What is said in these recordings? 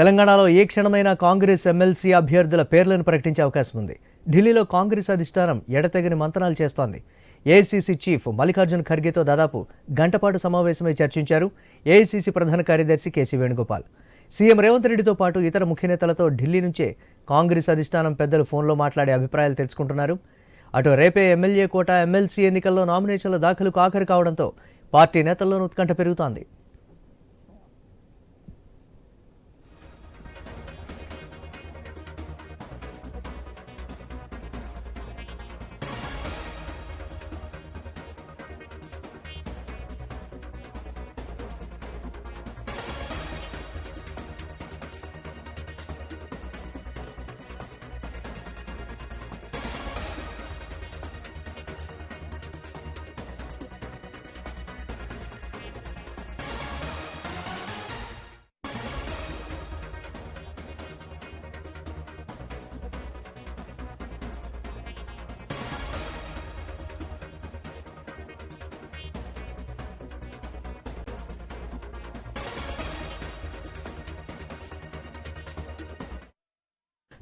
తెలంగాణలో ఏ క్షణమైనా కాంగ్రెస్ ఎమ్మెల్సీ అభ్యర్థుల పేర్లను ప్రకటించే అవకాశం ఉంది. ఢిల్లీలో కాంగ్రెస్ అధిష్టానం ఎడతెగని మంతనాలు చేస్తోంది. ఏఐసీసీ చీఫ్ మల్లికార్జున్ ఖర్గేతో దాదాపు గంటపాటు సమావేశమై చర్చించారు ఏఐసీసీ ప్రధాన కార్యదర్శి కేసీ వేణుగోపాల్. సీఎం రేవంత్ రెడ్డితో పాటు ఇతర ముఖ్య నేతలతో ఢిల్లీ నుంచే కాంగ్రెస్ అధిష్టానం పెద్దలు ఫోన్లో మాట్లాడే అభిప్రాయాలు తెలుసుకుంటున్నారు. అటు రేపే ఎమ్మెల్యే కోట ఎమ్మెల్సీ ఎన్నికల్లో నామినేషన్ల దాఖలు ఆఖరు కావడంతో పార్టీ నేతల్లోనూ ఉత్కంఠ పెరుగుతోంది.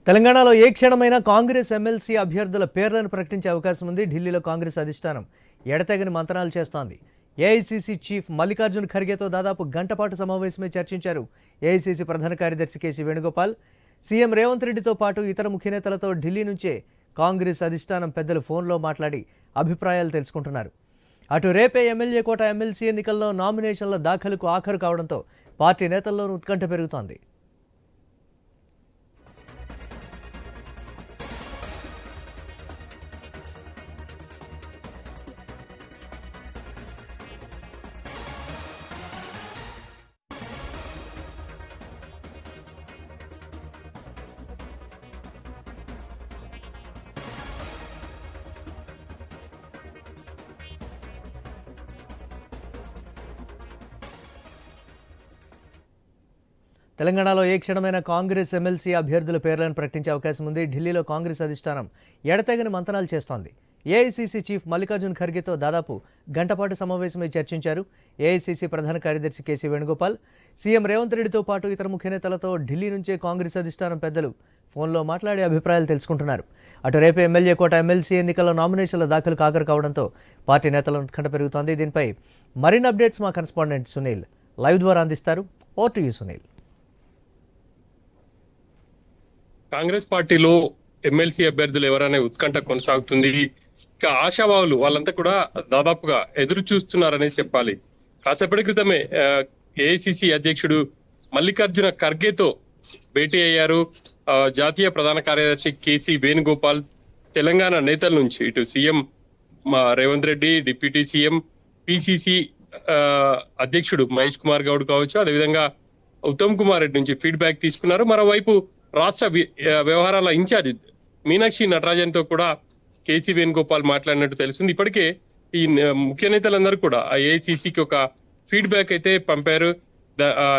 తెలంగాణలో ఏ క్షణమైనా కాంగ్రెస్ ఎమ్మెల్సీ అభ్యర్థుల పేర్లను ప్రకటించే అవకాశం ఉంది. ఢిల్లీలో కాంగ్రెస్ అధిష్టానం ఎడతెగని మంతనాలు చేస్తోంది. ఏఐసీసీ చీఫ్ మల్లికార్జున్ ఖర్గేతో దాదాపు గంటపాటు సమావేశమే చర్చించారు. ఏఐసీసీ ప్రధాన కార్యదర్శి కేసీ వేణుగోపాల్ సీఎం రేవంత్ రెడ్డితో పాటు ఇతర ముఖ్య నేతలతో ఢిల్లీ నుంచే కాంగ్రెస్ అధిష్టానం పెద్దలు ఫోన్లో మాట్లాడి అభిప్రాయాలు తెలుసుకుంటున్నారు. అటు రేపే ఎమ్మెల్యే కోట ఎమ్మెల్సీ ఎన్నికల్లో నామినేషన్ల దాఖలుకు ఆఖరు కావడంతో పార్టీ నేతల్లోనూ ఉత్కంఠ పెరుగుతోంది. తెలంగాణలో ఏ క్షణమైన కాంగ్రెస్ ఎమ్మెల్సీ అభ్యర్థుల పేర్లను ప్రకటించే అవకాశం ఉంది. ఢిల్లీలో కాంగ్రెస్ అధిష్టానం ఎడతెగని మంతనాలు చేస్తోంది. ఏఐసీసీ చీఫ్ మల్లికార్జున్ ఖర్గేతో దాదాపు గంటపాటు సమావేశమై చర్చించారు. ఏఐసీసీ ప్రధాన కార్యదర్శి కేసీ వేణుగోపాల్ సీఎం రేవంత్ రెడ్డితో పాటు ఇతర ముఖ్య నేతలతో ఢిల్లీ నుంచే కాంగ్రెస్ అధిష్టానం పెద్దలు ఫోన్లో మాట్లాడి అభిప్రాయాలు తెలుసుకుంటున్నారు. అటు రేపు ఎమ్మెల్యే కోట ఎమ్మెల్సీ ఎన్నికల్లో నామినేషన్ల దాఖలు కాకరు కావడంతో పార్టీ నేతల ఉత్కంఠ పెరుగుతోంది. దీనిపై మరిన్ని అప్డేట్స్ మా కరెస్పాండెంట్ సునీల్ లైవ్ ద్వారా అందిస్తారు. Over to you Sunil. Congress పార్టీలో ఎమ్మెల్సీ అభ్యర్థులు ఎవరనే ఉత్కంఠ కొనసాగుతుంది. ఇక ఆశావాహులు వాళ్ళంతా కూడా దాదాపుగా ఎదురు చూస్తున్నారనే చెప్పాలి. కాసేపటి క్రితమే ఏఐసిసి అధ్యక్షుడు మల్లికార్జున ఖర్గేతో భేటీ అయ్యారు. ఆ, జాతీయ ప్రధాన కార్యదర్శి కేసీ వేణుగోపాల్ తెలంగాణ నేతల నుంచి ఇటు సీఎం మా Revanth Reddy deputy CM PCC అధ్యక్షుడు మహేష్ కుమార్ గౌడ్ కావచ్చు. అదేవిధంగా ఉత్తమ్ కుమార్ రెడ్డి నుంచి ఫీడ్బ్యాక్ తీసుకున్నారు. మరోవైపు రాష్ట్ర వ్యవహారాల ఇన్ఛార్జ్ మీనాక్షి నటరాజన్తో కూడా కేసీ వేణుగోపాల్ మాట్లాడినట్టు తెలుస్తుంది. ఇప్పటికే ఈ ముఖ్య నేతలందరూ కూడా ఆ ఏఐసిసికి ఒక ఫీడ్బ్యాక్ అయితే పంపారు.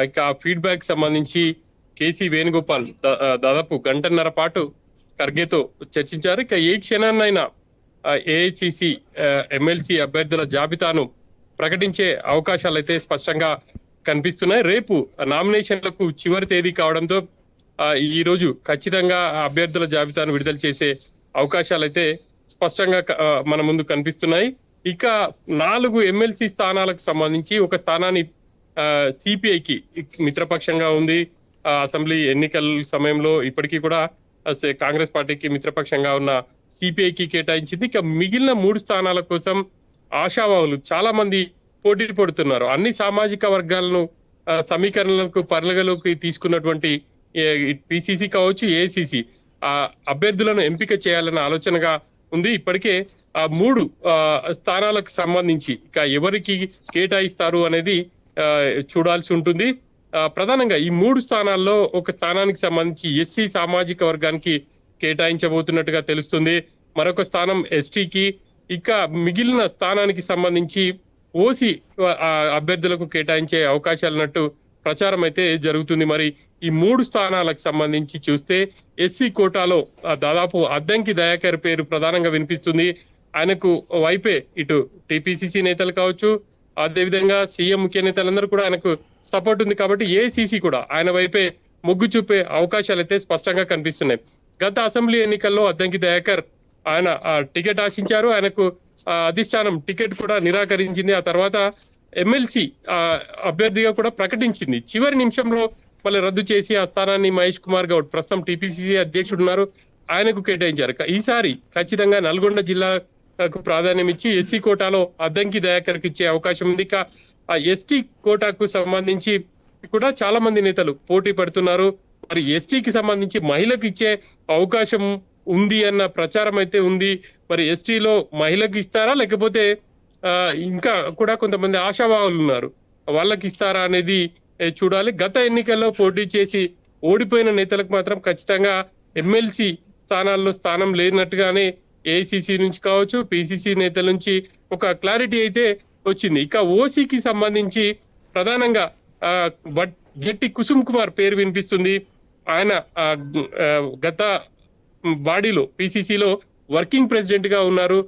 ఇక ఆ ఫీడ్బ్యాక్ సంబంధించి కేసీ వేణుగోపాల్ దాదాపు గంటన్నర పాటు ఖర్గేతో చర్చించారు. ఇక ఏ క్షణాన్నైనా ఏఐసిసి ఎమ్మెల్సీ అభ్యర్థుల జాబితాను ప్రకటించే అవకాశాలు అయితే స్పష్టంగా కనిపిస్తున్నాయి. రేపు నామినేషన్లకు చివరి తేదీ కావడంతో ఈ రోజు ఖచ్చితంగా అభ్యర్థుల జాబితాను విడుదల చేసే అవకాశాలు అయితే స్పష్టంగా మన ముందు కనిపిస్తున్నాయి. ఇక నాలుగు ఎమ్మెల్సీ స్థానాలకు సంబంధించి ఒక స్థానాన్ని సిపిఐకి మిత్రపక్షంగా ఉంది. అసెంబ్లీ ఎన్నికల సమయంలో ఇప్పటికీ కూడా కాంగ్రెస్ పార్టీకి మిత్రపక్షంగా ఉన్న సిపిఐకి కేటాయించింది. ఇక మిగిలిన మూడు స్థానాల కోసం ఆశావాహులు చాలా మంది పోటీ పడుతున్నారు. అన్ని సామాజిక వర్గాలను సమీకరణలకు పరిగణలోకి తీసుకున్నటువంటి పిసిసి కావచ్చు ఏసీసీ ఆ అభ్యర్థులను ఎంపిక చేయాలన్న ఆలోచనగా ఉంది. ఇప్పటికే ఆ మూడు స్థానాలకు సంబంధించి ఇక ఎవరికి కేటాయిస్తారు అనేది చూడాల్సి ఉంటుంది. ప్రధానంగా ఈ మూడు స్థానాల్లో ఒక స్థానానికి సంబంధించి ఎస్సీ సామాజిక వర్గానికి కేటాయించబోతున్నట్టుగా తెలుస్తుంది. మరొక స్థానం ఎస్టీకి ఇక మిగిలిన స్థానానికి సంబంధించి ఓసీ అభ్యర్థులకు కేటాయించే అవకాశాలున్నట్టు ప్రచారం అయితే జరుగుతుంది. మరి ఈ మూడు స్థానాలకు సంబంధించి చూస్తే ఎస్సీ కోటాలో దాదాపు అద్దంకి దయాకర్ పేరు ప్రధానంగా వినిపిస్తుంది. ఆయనకు వైపే ఇటు టిపిసిసి నేతలు కావచ్చు అదేవిధంగా సీఎం ముఖ్య నేతలందరూ కూడా ఆయనకు సపోర్ట్ ఉంది కాబట్టి ఏసీసీ కూడా ఆయన వైపే మొగ్గు చూపే అవకాశాలు అయితే స్పష్టంగా కనిపిస్తున్నాయి. గత అసెంబ్లీ ఎన్నికల్లో అద్దంకి దయాకర్ ఆయన ఆ టికెట్ ఆశించారు. ఆయనకు అధిష్టానం టికెట్ కూడా నిరాకరించింది. ఆ తర్వాత ఎమ్మెల్సీ అభ్యర్థిగా కూడా ప్రకటించింది. చివరి నిమిషంలో మళ్ళీ రద్దు చేసి ఆ స్థానాన్ని మహేష్ కుమార్ గౌడ్ ప్రస్తుతం టిపిసిసి అధ్యక్షుడు ఉన్నారు ఆయనకు కేటాయించారు. ఈసారి ఖచ్చితంగా నల్గొండ జిల్లాకు ప్రాధాన్యం ఇచ్చి ఎస్సీ కోటాలో అద్దంకి దయాకర్కి ఇచ్చే అవకాశం ఉంది. ఇక ఆ ఎస్టీ కోటాకు సంబంధించి కూడా చాలా మంది నేతలు పోటీ పడుతున్నారు. మరి ఎస్టీకి సంబంధించి మహిళకు ఇచ్చే అవకాశం ఉంది అన్న ప్రచారం అయితే ఉంది. మరి ఎస్టీలో మహిళకు ఇస్తారా? లేకపోతే ఇంకా కూడా కొంతమంది ఆశావాహులు ఉన్నారు. వాళ్ళకి ఇస్తారా అనేది చూడాలి. గత ఎన్నికల్లో పోటీ చేసి ఓడిపోయిన నేతలకు మాత్రం ఖచ్చితంగా ఎమ్మెల్సీ స్థానాల్లో స్థానం లేనట్టుగానే ఏఐసిసి నుంచి కావచ్చు పిసిసి నేతల నుంచి ఒక క్లారిటీ అయితే వచ్చింది. ఇక ఓసీకి సంబంధించి ప్రధానంగా జట్టి కుసుమ్ కుమార్ పేరు వినిపిస్తుంది. ఆయన గత బాడీలో పిసిసిలో వర్కింగ్ ప్రెసిడెంట్గా ఉన్నారు.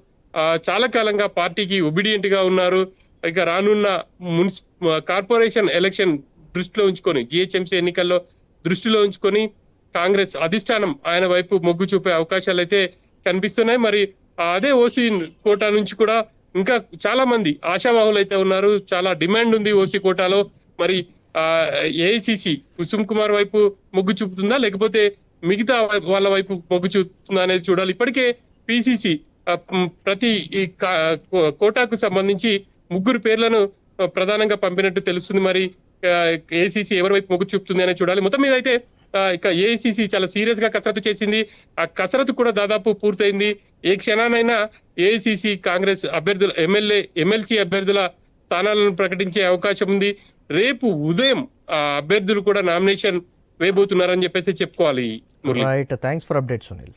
చాలా కాలంగా పార్టీకి ఒబిడియంట్గా ఉన్నారు. ఇక రానున్న మున్సి కార్పొరేషన్ ఎలక్షన్ దృష్టిలో ఉంచుకొని జిహెచ్ఎంసీ ఎన్నికల్లో దృష్టిలో ఉంచుకొని కాంగ్రెస్ అధిష్టానం ఆయన వైపు మొగ్గు చూపే అవకాశాలు అయితే కనిపిస్తున్నాయి. మరి అదే ఓసీ కోటా నుంచి కూడా ఇంకా చాలా మంది ఆశావాహులు అయితే ఉన్నారు. చాలా డిమాండ్ ఉంది ఓసీ కోటాలో. మరి ఏఐసిసి కుసుమ్ కుమార్ వైపు మొగ్గు చూపుతుందా? లేకపోతే మిగతా వాళ్ళ వైపు మొగ్గు చూపుతుందా అనేది చూడాలి. ఇప్పటికే పిసిసి ప్రతి ఈ కోటాకు సంబంధించి ముగ్గురు పేర్లను ప్రధానంగా పంపినట్టు తెలుస్తుంది మరి. ఏసీసీ ఎవరి వైపు మొగ్గు చూపుతుంది అనేది చూడాలి. మొత్తం మీద అయితే ఇక ఏఐసిసి చాలా సీరియస్గా కసరత్తు చేసింది. ఆ కసరత్తు కూడా దాదాపు పూర్తయింది. ఏ క్షణానైనా ఏఐసిసి కాంగ్రెస్ అభ్యర్థుల ఎమ్మెల్యే ఎమ్మెల్సీ అభ్యర్థుల స్థానాలను ప్రకటించే అవకాశం ఉంది. రేపు ఉదయం ఆ అభ్యర్థులు కూడా నామినేషన్ వేయబోతున్నారని చెప్పేసి చెప్పుకోవాలి Murali. Right thanks for update Sunil